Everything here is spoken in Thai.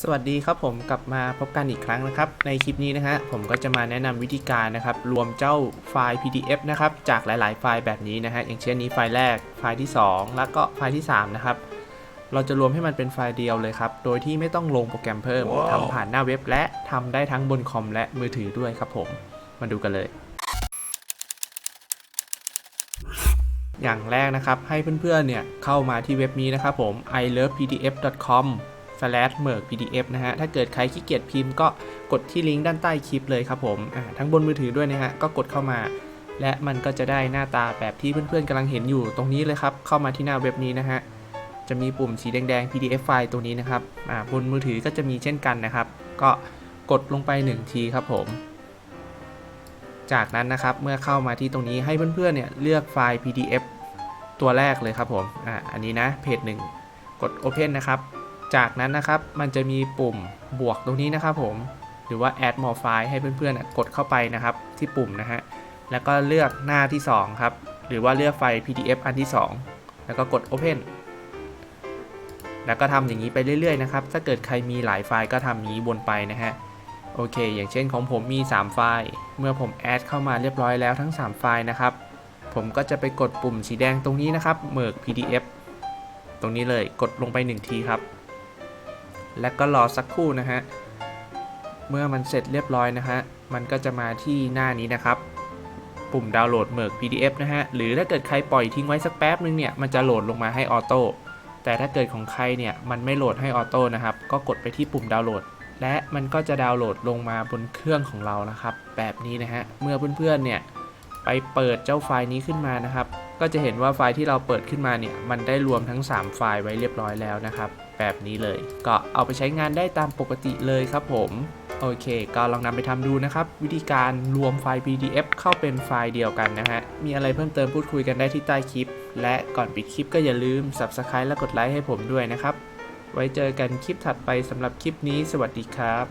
สวัสดีครับผมกลับมาพบกันอีกครั้งนะครับ ในคลิปนี้นะฮะผมก็จะมาแนะนำวิธีการนะครับ รวมเจ้าไฟล์ PDF นะครับ จากหลาย ๆ ไฟล์แบบนี้นะฮะอย่างเช่นนี้ไฟล์แรกไฟล์ที่ 2 แล้วก็ไฟล์ที่ 3 นะครับ เราจะรวมให้มันเป็นไฟล์เดียวเลยครับ โดยที่ไม่ต้องลงโปรแกรมเพิ่มทำผ่านหน้าเว็บและทำได้ทั้งบนคอมและมือถือด้วยครับผมมาดูกันเลย อย่างแรกนะครับให้เพื่อน ๆ เนี่ยเข้ามาที่เว็บนี้นะครับผม i love pdf com slash merge pdf นะฮะ ถ้าเกิดใครขี้เกียจพิมพ์ก็กดที่ลิงก์ด้านใต้คลิปเลยครับผมอ่าทั้งบนมือถือด้วยนะฮะ ก็กดเข้ามา และมันก็จะได้หน้าตาแบบที่เพื่อนๆกำลังเห็นอยู่ตรงนี้เลยครับ เข้ามาที่หน้าเว็บนี้นะฮะ จะมีปุ่มสีแดงๆ pdf ไฟล์ตัวนี้นะครับอ่าบนมือถือก็จะมีเช่นกันนะครับ ก็กดลงไป 1 ทีครับผม จากนั้นนะครับเมื่อเข้ามาที่ตรงนี้ให้เพื่อนๆเนี่ยเลือกไฟล์ pdf ตัวแรกเลยครับผม อ่า อันนี้นะ เพจหนึ่ง กด open นะครับ จากนั้นนะครับมันจะมีปุ่มบวกตรงนี้นะครับผม หรือว่า add more file ให้เพื่อนๆกดเข้าไปนะครับ ที่ปุ่มนะฮะแล้วก็เลือกหน้าที่ 2 ครับ หรือว่าเลือกไฟล์ PDF อันที่ 2 แล้วก็กด open แล้วก็ทำอย่างนี้ไปเรื่อยๆนะครับ ถ้าเกิดใครมีหลายไฟล์ก็ทำอย่านี้วนไปนะฮะ โอเค อย่างเช่นของผมมี 3 ไฟล์ เมื่อผมแอดเข้ามาเรียบร้อยแล้วทั้ง 3 ไฟล์นะครับ ผมก็จะไปกดปุ่มสีแดงตรงนี้นะครับ เมิก PDF ตรงนี้เลย กดลงไป 1 ทีครับ และก็รอสักครู่นะฮะ เมื่อมันเสร็จเรียบร้อยนะฮะ มันก็จะมาที่หน้านี้นะครับ ปุ่มดาวน์โหลดเมิก PDF นะฮะ หรือถ้าเกิดใครปล่อยทิ้งไว้สักแป๊บนึงเนี่ย มันจะโหลดลงมาให้ออโต้ แต่ถ้าเกิดของใครเนี่ย มันไม่โหลดให้ออโต้นะครับ ก็กดไปที่ปุ่มดาวน์โหลด และมันก็จะดาวน์โหลดลงมาบนเครื่องของเรานะครับ แบบนี้นะฮะ เมื่อเพื่อนๆเนี่ย ไปเปิดเจ้าไฟล์นี้ขึ้นมานะครับ ก็จะเห็นว่าไฟล์ที่เราเปิดขึ้นมาเนี่ยมันได้รวมทั้ง 3 ไฟล์ไว้เรียบร้อยแล้วนะครับ แบบนี้เลย ก็เอาไปใช้งานได้ตามปกติเลยครับผมโอเค ก็ลองนำไปทำดูนะครับ วิธีการรวมไฟล์ PDF เข้าเป็นไฟล์เดียวกันนะฮะ มีอะไรเพิ่มเติมพูดคุยกันได้ที่ใต้คลิป และก่อนปิดคลิปก็อย่าลืม Subscribe และกดไลค์ให้ผมด้วยนะครับ ไว้เจอกันคลิปถัดไปสำหรับคลิปนี้ สวัสดีครับ